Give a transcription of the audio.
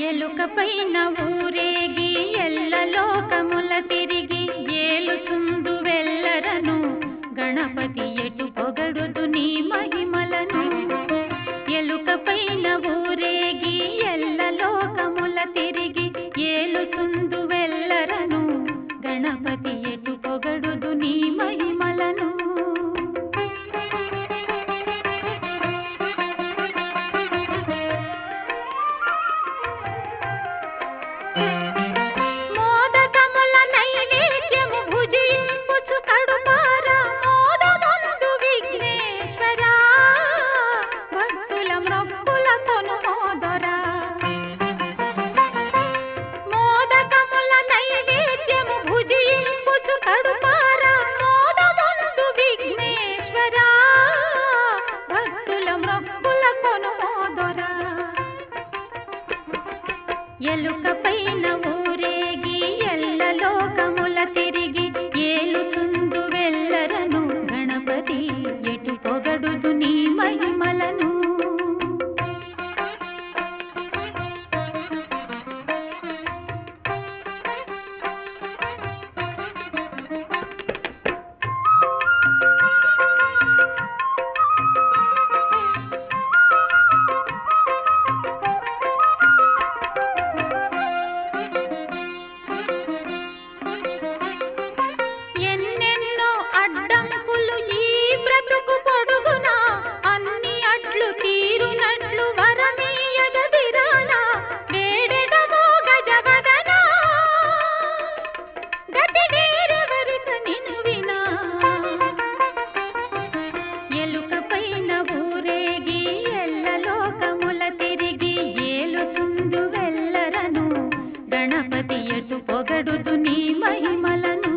ఎలుకపైన ఊరేగి ఎల్ల లోకముల తిరిగి ఏలుచుందు వెళ్ళరను గణపతి ఎటు పొగడుదు నీ మహిమలను. ఎలుకపైన ఊరేగి ఎల్ల లోకముల తిరిగి ఏలుచుందు వెళ్ళరను గణపతి ఎటు పొగడుదు నీ మహిమ Música ఎలుక పైన తీయటు పొగడుదు నీ మహిమలను